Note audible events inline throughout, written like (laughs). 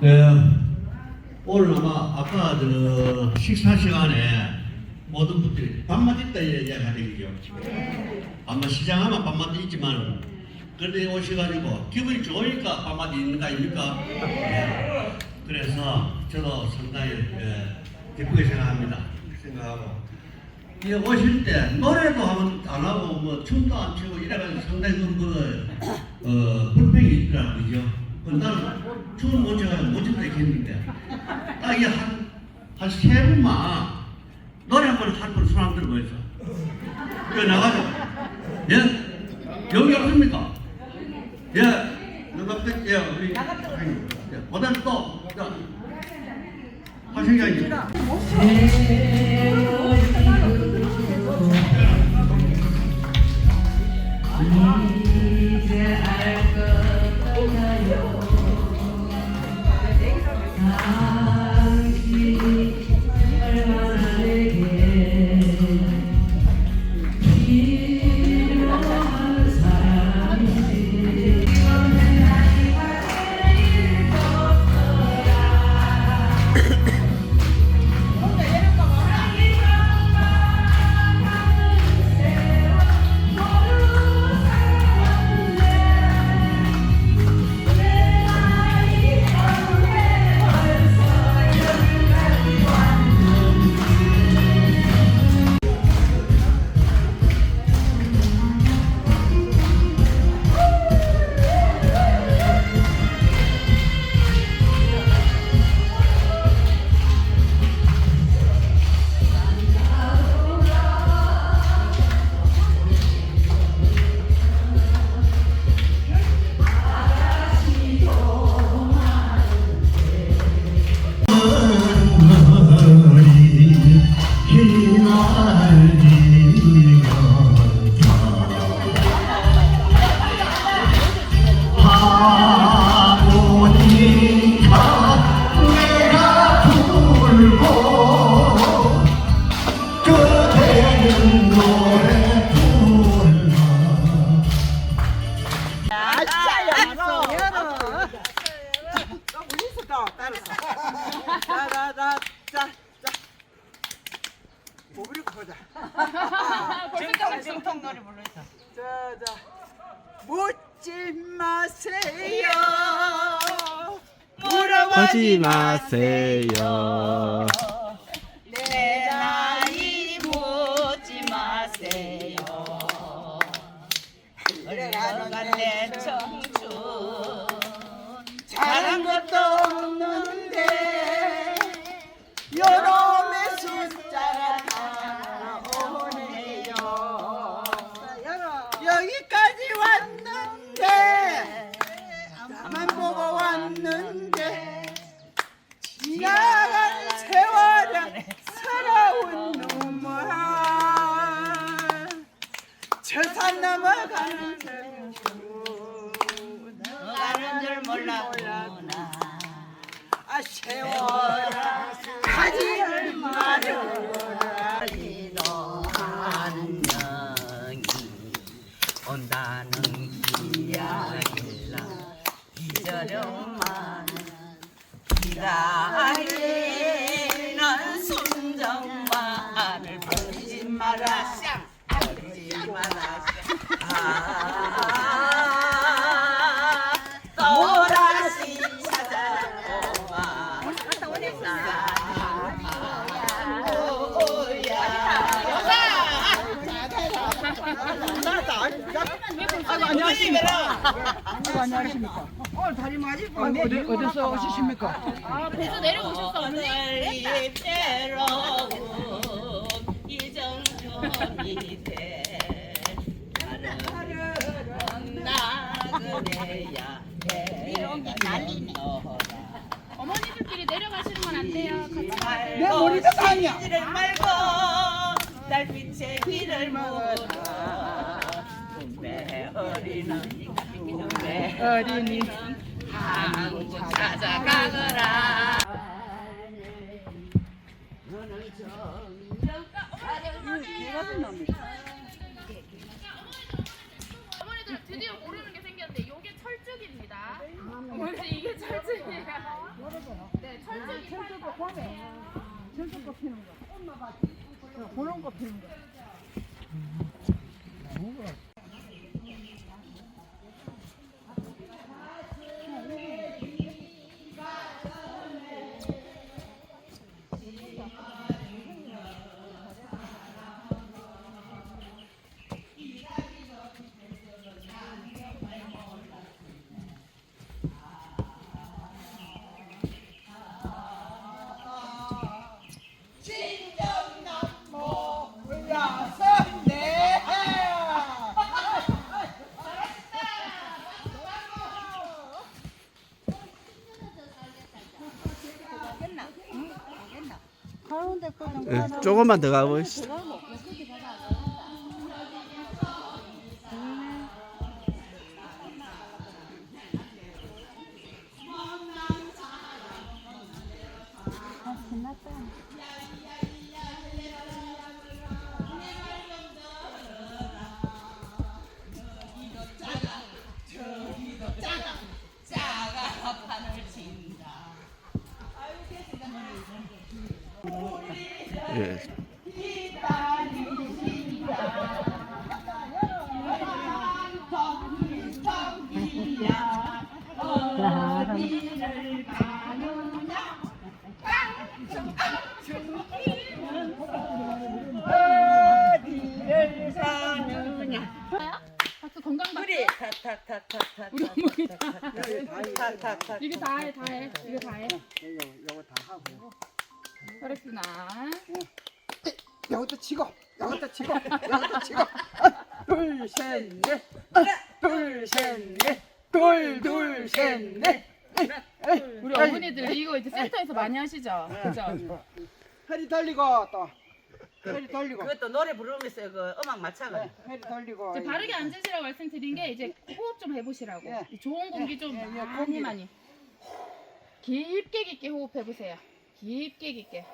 네, 오늘 아마 아까 저 식사 시간에 모든 분들이 밥맛 있다 이야기하더라고요. 아마 시장하면 밥맛 있지만 그런데 오셔가지고 기분이 좋으니까 밥맛이 있는 거 아닙니까? 네. 그래서 저도 상당히 예, 기쁘게 생각합니다. 생각하고 이 오실 때 노래도 하면 안 하고 뭐 춤도 안 추고 이래가지고 상당히 그, 그 어, 불평이 있더라고요. 나는 춰가지고 못 춘다 했는데 딱이 한, 한 세 분만 노래 한번 한번 손안 들고 있어. 그 나가죠. 예? 여기 없습니까? 예. 누가 뺐, 예, 우리. 예, 그다음 또, 자, 하승장님. 하지 마세요. 잘한 것도 없는데. 여름 세월아 가지를 마려라 안녕이 온다는 이야기라 기다려만 기다리는 순정만을 버리지 마라 버리지 마라 아 어디, 어디서 오시십니까? 아, 배서 내려오셨어, 언니? 널리 때로운 이정표이 돼 나그래야 이런 난리네 어머니들끼리 내려가시는 건 안 돼요. 같이. 내 머리도 아니야. 를 말고 달빛의 길을 내 어린이 내 어린이 한국 찾아가거라 어머니들 드디어 모르는 게 생겼는데 이게 철쭉입니다. 혹시 이게 철쭉이에요? 네, 철쭉이 철쭉도 철쭉꽃 피는 거. 보는 거 피는 거. 조금만 더 가보시죠. 예. 우리 어머니 다. 타타타 이거 다 해, 다 해. 이거 다 해. 요것도 치고, 요것도 치고, 요것도 치고. 아, 둘, 셋, 넷. 아, 둘, 셋, 넷. 둘, 둘, 셋, 넷. 에이, 에이, 우리. 어머니들 이거 이제 센터에서 많이 하시죠? 그죠? 허리 돌리고 또 허리 돌리고 그것도 노래 부르면서 그 음악 맞춰가지고 허리 돌리고 이제 바르게 앉으시라고 말씀드린 게 이제 호흡 좀 해보시라고. 예. 이 좋은 공기 좀 예, 예, 많이 공기. 많이. 깊게 깊게 호흡해 보세요. 깊게 깊게.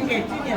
찌개 찌개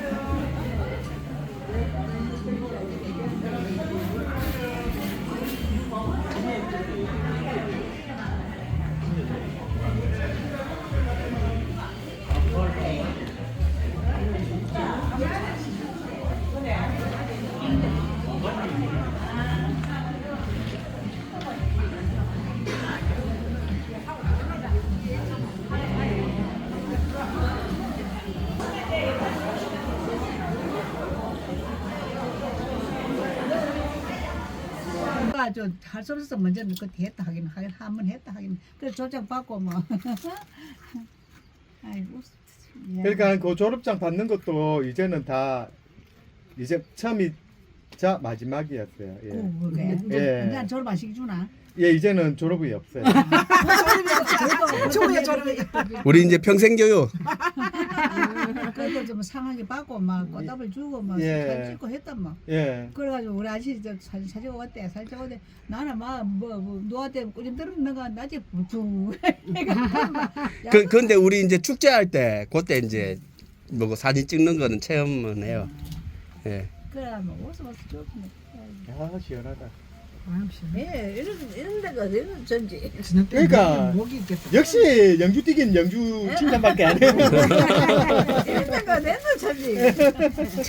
저할수 없어서 먼저 그때 했다 하긴 하긴 한 번 했다 하긴 그래서 조장 받고 뭐 (laughs) 아이고 예. 그러니까 그 졸업장 받는 것도 이제는 다 이제 처음이 자 마지막이었어요. 예. 어, 그게 예. 이제 난 졸업 안 시켜주나 예, 이제는 졸업이 없어요. 졸업이야 (laughs) 졸업이 우리 이제 평생 교육. (laughs) 그래도 좀 상하게 받고 막 꽃다발 주고 막 예. 사진 찍고 했단 말 예. 그래가지고 우리 아저씨 저 사진 사진 왔대 사진 찍었대 나는 막뭐 뭐, 누한테 꾸림 들은 가 낮에 부퉁 (laughs) (laughs) 그 근데 우리 이제 축제할 때 그때 이제 뭐 사진 찍는 거는 체험은 해요. 예. 그래 뭐 어서 와서 좋네 아, 시원하다. 예 이런 이런 데가 이런 전지. 그러니까 역시 영주 뛰긴 영주 칭찬밖에 안 해요. (laughs) 이런 데가 내는 전지 (laughs)